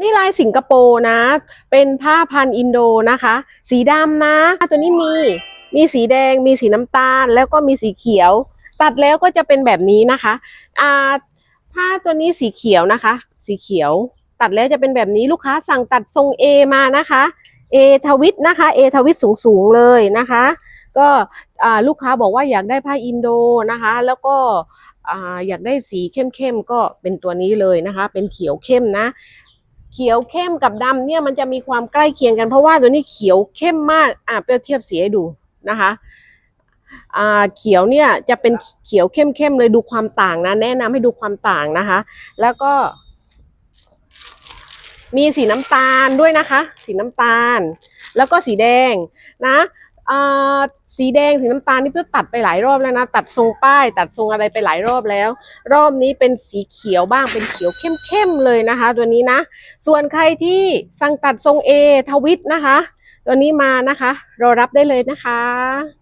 นี่ลายสิงคโปร์นะ เป็นผ้าพันอินโดนะคะ สีดำนะ ตัวนี้มี มีสีแดง มีสีน้ำตาล แล้วก็มีสีเขียว ตัดแล้วก็จะเป็นแบบนี้นะคะอ่าผ้าตัวนี้สีเขียวนะคะ สีเขียว ตัดแล้วจะเป็นแบบนี้ลูกค้าสั่งตัดทรง A มานะคะ A ทวิตนะคะ A ทวิตสูงๆเลยนะคะ ก็ลูกค้าบอกว่าอยากได้ผ้าอินโดนะคะ แล้วก็ออยากได้สีเข้มๆก็เป็นตัวนี้เลยนะคะ เป็นเขียวเข้มนะ เขียวเข้มกับดำเนี่ยมันจะมีความใกล้เคียงกันเพราะว่าตัวนี้เขียวเข้มมากอะเปรียบเทียบสีให้ดูนะคะอ่าเขียวเนี่ยจะเป็นเขียวเข้มๆเลยดูความต่างนะ แนะนำให้ดูความต่างนะคะ แล้วก็ มีสีน้ำตาลด้วยนะคะ สีน้ำตาล แล้วก็สีแดงนะ สีแดงสีน้ำตาลนี่เพื่อตัดไปหลายรอบแล้วนะ ตัดทรงป้าย ตัดทรงอะไรไปหลายรอบแล้ว รอบนี้เป็นสีเขียวบ้างเป็นเขียวเข้มๆเลยนะคะ ตัวนี้นะ ส่วนใครที่สั่งตัดทรง A ทวิตนะคะ ตัวนี้มานะคะ รอรับได้เลยนะคะ